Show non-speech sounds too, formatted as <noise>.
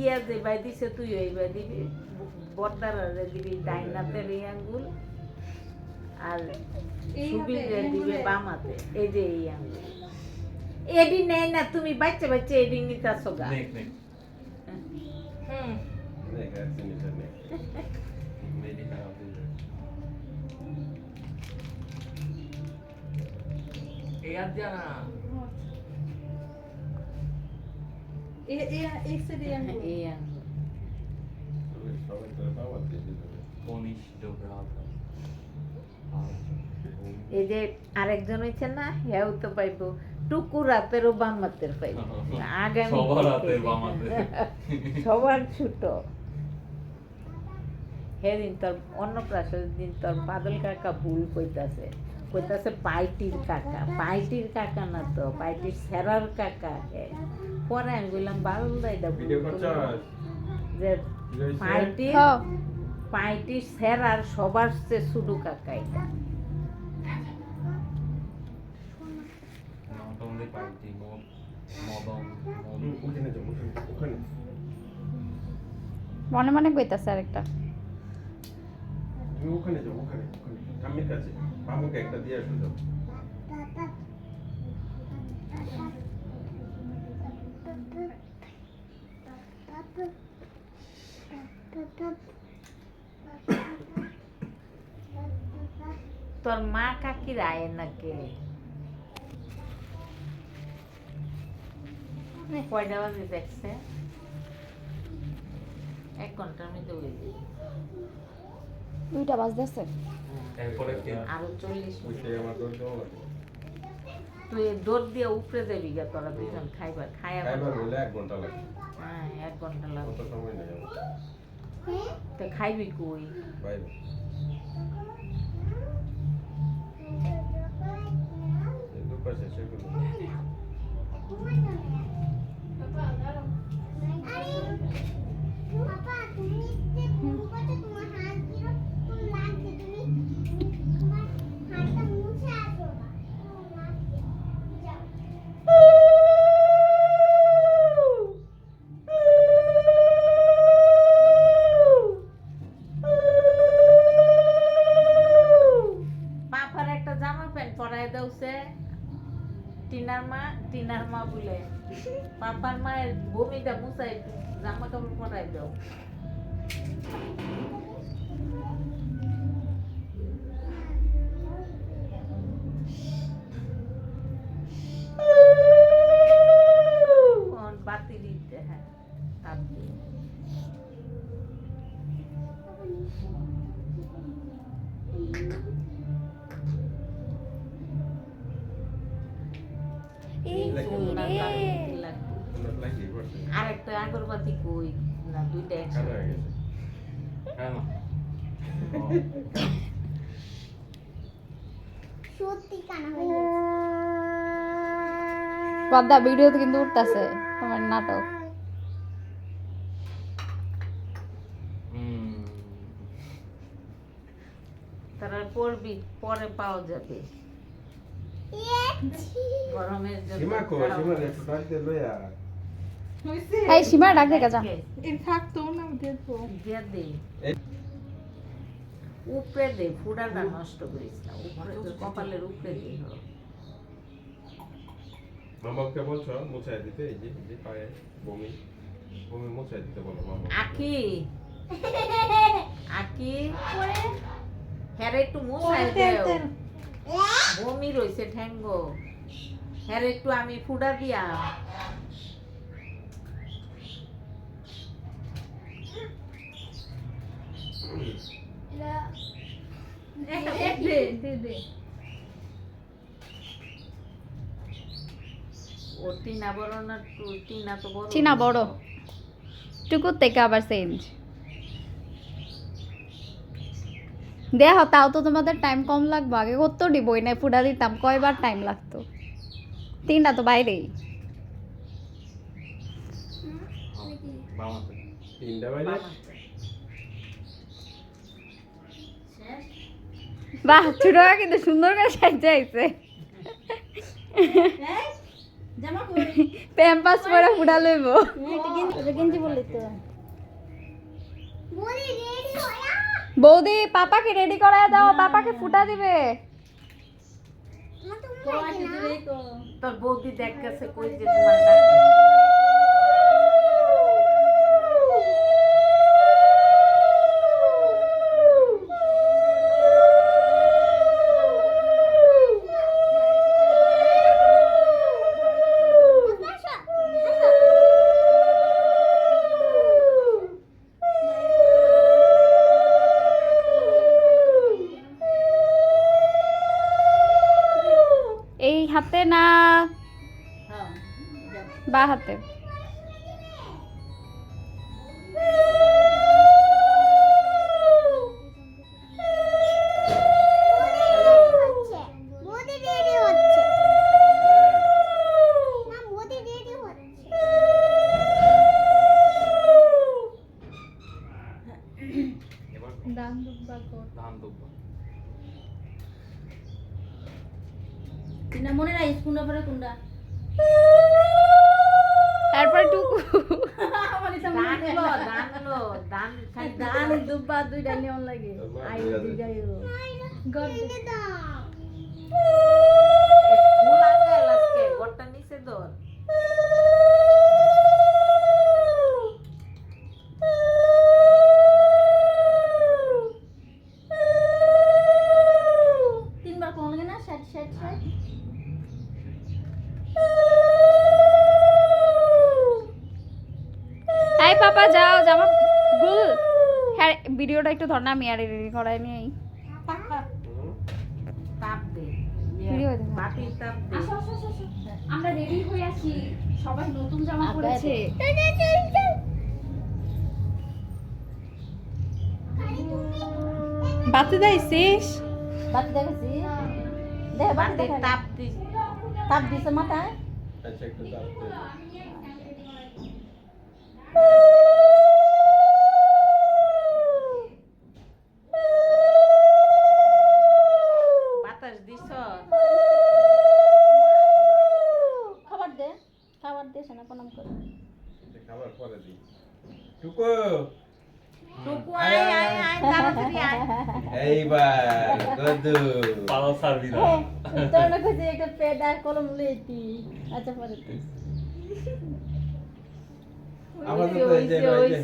ইয়া যে বাই দিছে তুই ওই বাই দিবি বর্দার দিবি ডাইনাতে এই আঙ্গুল আর সুবির হাতে, এই দিবে। বামাতে এই যে এই আঙ্গুল। এডি নেই না তুমি বাচ্চা বাচ্চা এডি নিতাছো গা। হুম. এই আর জানা এ- এ- এই আঙ্গুল। আঙ্গুল কনিষ্ঠ ভ্রাতা যে আরেকজন হয়েছে না হ্যাঁ তো পাইবো। টুকুর হাতেরও বাম হাতের পাইবো। আগামী <laughs> <laughs> সবার ছোট। সেদিন তোর অন্নপ্রাশনের দিন তোর বাদল কাকা ভুল কইতাছে। কইতাছে পাইটির কাকা পাইটির কাকা না তো পাইটির সেরার কাকা পরে আমি বললাম এটা ভুল kocak. যে. পাইটির হ্যাঁ। সেরার সবার চেয়ে সুডু কাকা এটা। মনে মনে কইতাছে আরেকটা ওখানে যাও, ওখানে, ওখানে। কাছে। মামুকে একটা দিয়ে আসো যাও। তোর মা কাকির আয় নাকি? কয়টা বাজে দেখছে? এক ঘণ্টার মধ্যে দুইটা বাজতেছে। আরও চল্লিশ। তুই দৌড় দিয়ে উপরে যাবি গা তোরা দুজন খাইবার। খাই আবার এক ঘণ্টা লাগে। হ্যাঁ এক ঘণ্টা লাগবে। সময় নেই তো খাইবি কই? বাইরে। এই পাপার মায়ের বমিটা মুছাই জামা কাপড় পরাই দাও। দুইটা কালো একসাথে হয়ে গেছে। কেন সত্যি কানা হয়ে গেছে পদ্মা ভিডিওতে কিন্তু উঠতাছে তোমার নাটক হুম তারা পড়বি পরে পাওয়া যাবে গরমের জন্য এই সীমা ডাক দেখা যা। এ থাকতো না দেখব দিয়া দে। উপরে দে ফুডাটা নষ্ট করিস না। উপরে কপালের উপরে দে। মামাকে বলছো মুছাই দিতে এই যে এই যে পায়ে বমি। বমি মুছাই দিতে বলো মামা আকি। আকি। হ্যারে একটু মুছাই দেও। বমি রইছে ঠ্যাঙ্গো। হ্যারে একটু আমি ফুডা দিয়া। দে, দে, দে। ও টিনা বড় না টিনা তো বড়। টিনা বড়। টুকুর থেকে আবার চেঞ্জ দেহ তাও তো তোমাদের টাইম কম লাগবে। আগে কত ডিবই না ফুডা দিতাম কয়বার টাইম লাগতো? তিনটা তো বাইরেই। তিনটা বাইরে? বাহ ছোট কিন্তু সুন্দর করে সাজতে আইছে। প্যাম্পাস পরে ফুটা লইব। বৌদি পাপাকে রেডি করায় দাও পাপাকে ফুটা দিবে। তোর বৌদি দেখতেছে কই যে তোমার হাতে না? বা হাতে। দান দুব্বা কর। ধান দুব্বা। মনে নাই স্কুল পরে কোনটা। তারপর টুকু। দান দুব্বা দুইটা নিয়ম লাগে। আই আজকে গোটা নিচে দর তিনবার কোন লাগে না ষাট ষাট ষাট এই পাপা যাও জামা গুল হ্যাঁ ভিডিওটা একটু ধর না আমি আর রেডি করাই নিই আমরা রেডি হয়ে আছি। সবাই নতুন জামা পরেছে। বাতি যাইছিস বাতি দেখেছি দেখ বাতি বাটির দেখা তাপ দি। তাপ দিছে মাথায়। আচ্ছা একটু এইবার গদু। পালা সার্ভি না। তোর না কইছে একটা আর কলম লইতি। আচ্ছা পরে যে হইছে, এই যে